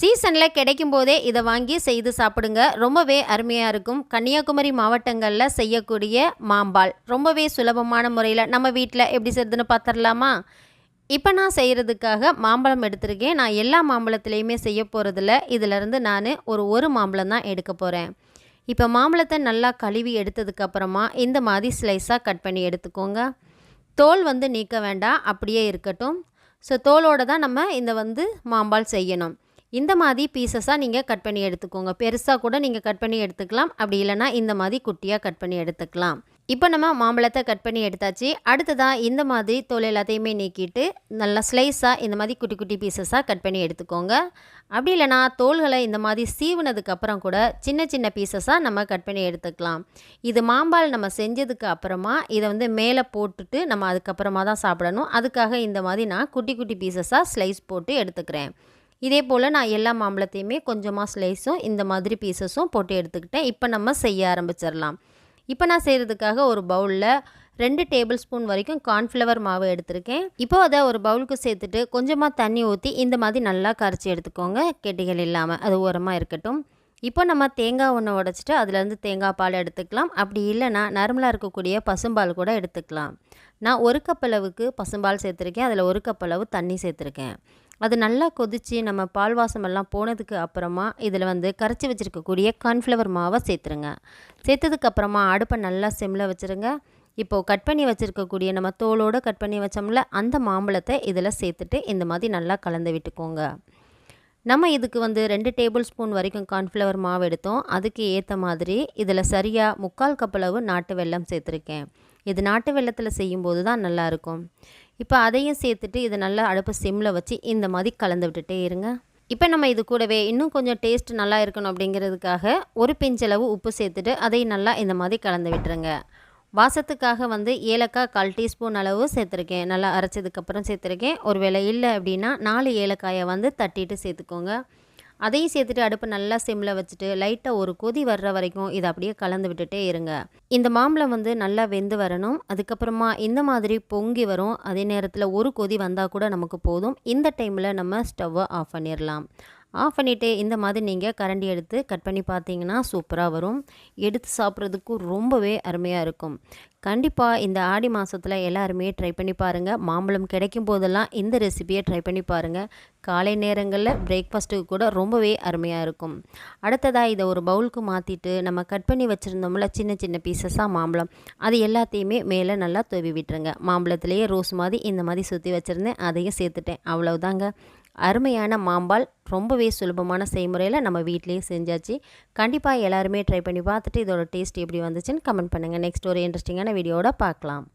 சீசனில் கிடைக்கும் போதே இதை வாங்கி செய்து சாப்பிடுங்க. ரொம்பவே அருமையாக இருக்கும். கன்னியாகுமரி மாவட்டங்களில் செய்யக்கூடிய மாம்பால். ரொம்பவே சுலபமான முறையில் நம்ம வீட்டில் எப்படி செய்யுதுன்னு பார்த்துடலாமா இப்போ நான் செய்கிறதுக்காக மாம்பழம் எடுத்திருக்கேன். நான் எல்லா மாம்பழத்துலேயுமே செய்ய போகிறதில்ல இதிலேருந்து நான் ஒரு ஒரு மாம்பழம் தான் எடுக்க போகிறேன் இப்போ மாம்பழத்தை நல்லா கழுவி எடுத்ததுக்கப்புறமா இந்த மாதிரி ஸ்லைஸாக கட் பண்ணி எடுத்துக்கோங்க. தோல் வந்து நீக்க வேண்டாம். அப்படியே இருக்கட்டும். ஸோ தோலோடு தான் நம்ம இந்த வந்து மாம்பால் செய்யணும். இந்த மாதிரி பீசஸாக நீங்கள் கட் பண்ணி எடுத்துக்கோங்க. பெருசாக கூட நீங்கள் கட் பண்ணி எடுத்துக்கலாம். அப்படி இல்லைனா இந்த மாதிரி குட்டியாக கட் பண்ணி எடுத்துக்கலாம். இப்போ நம்ம மாம்பழத்தை கட் பண்ணி எடுத்தாச்சு. அடுத்ததாக இந்த மாதிரி தோல் எல்லாத்தையுமே நீக்கிட்டு நல்லா ஸ்லைஸாக இந்த மாதிரி குட்டி குட்டி பீசஸாக கட் பண்ணி எடுத்துக்கோங்க. அப்படி இல்லைனா தோள்களை இந்த மாதிரி சீவுனதுக்கப்புறம் கூட சின்ன சின்ன பீசஸாக நம்ம கட் பண்ணி எடுத்துக்கலாம். இது மாம்பால் நம்ம செஞ்சதுக்கு அப்புறமா இதை வந்து மேலே போட்டுட்டு நம்ம அதுக்கப்புறமா தான் சாப்பிடணும். அதுக்காக இந்த மாதிரி நான் குட்டி குட்டி பீசஸாக ஸ்லைஸ் போட்டு எடுத்துக்கிறேன். இதே போல் நான் எல்லா மாம்பழத்தையுமே கொஞ்சமாக ஸ்லைஸும் இந்த மாதிரி பீசஸும் போட்டு எடுத்துக்கிட்டேன். இப்போ நம்ம செய்ய ஆரம்பிச்சிடலாம். இப்போ நான் செய்கிறதுக்காக ஒரு பவுலில் ரெண்டு டேபிள் ஸ்பூன் வரைக்கும் கார்ன்ஃப்ளவர் மாவு எடுத்திருக்கேன். இப்போ அதை ஒரு பவுலுக்கு சேர்த்துட்டு கொஞ்சமாக தண்ணி ஊற்றி இந்த மாதிரி நல்லா கரைச்சி எடுத்துக்கோங்க. கெட்டிகள் இல்லாமல் அது ஓரமாக இருக்கட்டும். இப்போ நம்ம தேங்காய் ஒன்று உடச்சிட்டு அதுலேருந்து தேங்காய் பால் எடுத்துக்கலாம். அப்படி இல்லைனா நரம்பலாக இருக்கக்கூடிய பசும்பால் கூட எடுத்துக்கலாம். நான் ஒரு கப் அளவுக்கு பசும்பால் சேர்த்துருக்கேன். அதில் ஒரு கப் அளவு தண்ணி சேர்த்துருக்கேன். அது நல்லா கொதித்து நம்ம பால் வாசமெல்லாம் போனதுக்கு அப்புறமா இதில் வந்து கரைச்சி வச்சுருக்கக்கூடிய கார்ன்ஃப்ளவர் மாவை சேர்த்துருங்க. சேர்த்ததுக்கப்புறமா அடுப்பை நல்லா சிம்மில் வச்சுருங்க. இப்போது கட் பண்ணி வச்சுருக்கக்கூடிய நம்ம தோலோடு கட் பண்ணி வச்சோம்ல அந்த மாம்பழத்தை இதில் சேர்த்துட்டு இந்த மாதிரி நல்லா கலந்து விட்டுக்கோங்க. நம்ம இதுக்கு வந்து ரெண்டு டேபிள் ஸ்பூன் வரைக்கும் கார்ன்ஃப்ளவர் மாவு எடுத்தோம். அதுக்கு ஏற்ற மாதிரி இதில் சரியாக முக்கால் கப்பளவு நாட்டு வெல்லம் சேர்த்துருக்கேன். இது நாட்டு வெள்ளத்தில் செய்யும்போது தான் நல்லாயிருக்கும் இப்போ அதையும் சேர்த்துட்டு இதை நல்லா அடுப்பு சிம்மில் வச்சு இந்த மாதிரி கலந்து விட்டுட்டே இருங்க. இப்போ நம்ம இது கூடவே இன்னும் கொஞ்சம் டேஸ்ட் நல்லா இருக்கணும் அப்படிங்கிறதுக்காக ஒரு பிஞ்சளவு உப்பு சேர்த்துட்டு அதை நல்லா இந்த மாதிரி கலந்து விட்டுருங்க. வாசத்துக்காக வந்து ஏலக்காய் கால் டீஸ்பூன் அளவு சேர்த்துருக்கேன். நல்லா அரைச்சதுக்கப்புறம் சேர்த்துருக்கேன். ஒரு வேளை இல்லை அப்படின்னா நாலு ஏலக்காயை வந்து தட்டிட்டு சேர்த்துக்கோங்க. அதையும் சேர்த்துட்டு அடுப்பு நல்லா சிம்மில் வச்சுட்டு லைட்டாக ஒரு கொதி வர்ற வரைக்கும் இதை அப்படியே கலந்து விட்டுட்டே இருங்க. இந்த மாம்பழம் வந்து நல்லா வெந்து வரணும். அதுக்கப்புறமா இந்த மாதிரி பொங்கி வரும். அதே நேரத்தில் ஒரு கொதி வந்தால் கூட நமக்கு போதும். இந்த டைமில் நம்ம ஸ்டவ்வை ஆஃப் பண்ணிடலாம் ஆஃப் பண்ணிவிட்டு இந்த மாதிரி நீங்கள் கரண்டி எடுத்து கட் பண்ணி பார்த்தீங்கன்னா சூப்பராக வரும். எடுத்து சாப்பிட்றதுக்கும் ரொம்பவே அருமையாக இருக்கும். கண்டிப்பாக இந்த ஆடி மாதத்தில் எல்லாருமே ட்ரை பண்ணி பாருங்கள் மாம்பழம் கிடைக்கும் போதெல்லாம் இந்த ரெசிபியை ட்ரை பண்ணி பாருங்கள் காலை நேரங்களில் பிரேக்ஃபாஸ்ட்டுக்கு கூட ரொம்பவே அருமையாக இருக்கும். அடுத்ததாக இதை ஒரு பவுலுக்கு மாற்றிட்டு நம்ம கட் பண்ணி வச்சுருந்தோம்ல சின்ன சின்ன பீசஸாக மாம்பழம். அது எல்லாத்தையுமே மேலே நல்லா துவி விட்டுருங்க. மாம்பழத்துலேயே ரோஸ் மாதிரி இந்த மாதிரி சுற்றி வச்சுருந்தேன். அதையும் சேர்த்துட்டேன். அவ்வளவுதாங்க. அருமையான மாம்பால் ரொம்பவே சுலபமான செய்முறையில் நம்ம வீட்லேயே செஞ்சாச்சு. கண்டிப்பாக எல்லாருமே ட்ரை பண்ணி பார்த்துட்டு இதோட டேஸ்ட் எப்படி வந்துச்சுன்னு கமெண்ட் பண்ணுங்கள் நெக்ஸ்ட் ஒரு இன்ட்ரெஸ்டிங்கான வீடியோட பார்க்கலாம்.